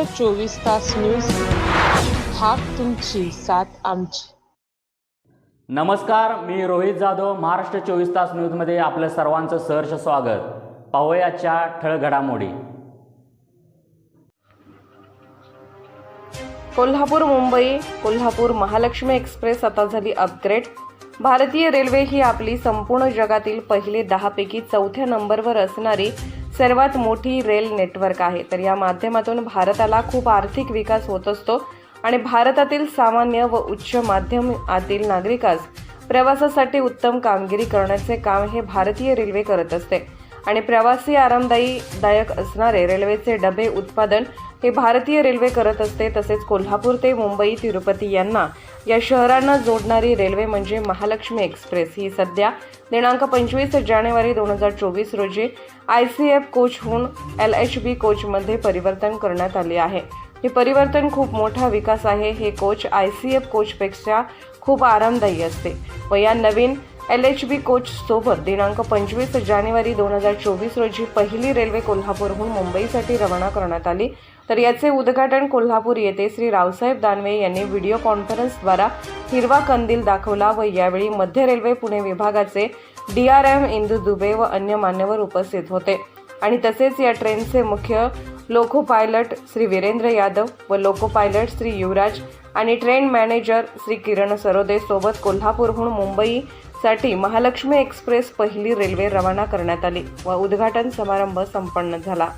महाराष्ट्र चोवीस तास न्यूज हाक तुमची साथ आमची. नमस्कार मी रोहित जाधव महाराष्ट्र चोवीस तास न्यूजमध्ये आपलं सर्वांचं सहर्ष स्वागत. पाहूयाच्या ठळक घडामोडी. कोल्हापूर मुंबई कोल्हापूर महालक्ष्मी एक्सप्रेस आता झाली अपग्रेड. भारतीय रेल्वे ही आपली संपूर्ण जगातील पहिली दहापैकी चौथ्या नंबरवर असणारी सर्वात मोठी रेल नेटवर्क आहे. तर या माध्यमातून भारताला खूप आर्थिक विकास होत असतो आणि भारतातील सामान्य व उच्च माध्यम आतील नागरिकास प्रवासासाठी उत्तम कामगिरी करण्याचे काम हे भारतीय रेल्वे करत असते. आणि प्रवासी आरामदायी दायक असणारे रेल्वेचे डबे उत्पादन हे भारतीय रेल्वे करत असते. तसेच कोल्हापूर ते मुंबई तिरुपती यांना या शहरांना जोडणारी रेल्वे म्हणजे महालक्ष्मी एक्सप्रेस. ही सध्या दिनांक पंचवीस जानेवारी दोन हजार चोवीस रोजी आय सी एफ कोचहून एल एच बी कोचमध्ये परिवर्तन करण्यात आले आहे. हे परिवर्तन खूप मोठा विकास आहे. हे कोच आय सी एफ कोचपेक्षा खूप आरामदायी असते व या नवीन एल एच बी कोच सोबत दिनांक पंचवीस जानेवारी दोन हजार चोवीस रोजी पहिली रेल्वे कोल्हापूरहून मुंबईसाठी रवाना करण्यात आली. तर याचे उद्घाटन कोल्हापूर येथे श्री रावसाहेब दानवे यांनी व्हिडिओ कॉन्फरन्सद्वारा हिरवा कंदील दाखवला व यावेळी मध्य रेल्वे पुणे विभागाचे D R M Indu Dubey व अन्य मान्यवर उपस्थित होते. आणि तसेच या ट्रेनचे मुख्य लोको पायलट श्री वीरेंद्र यादव व लोको पायलट श्री युवराज आणि ट्रेन मॅनेजर श्री किरण सरोदे सोबत कोल्हापूरहून साठी महालक्ष्मी एक्सप्रेस पहिली रेल्वे रवाना करण्यात आली व उद्घाटन समारंभ संपन्न झाला.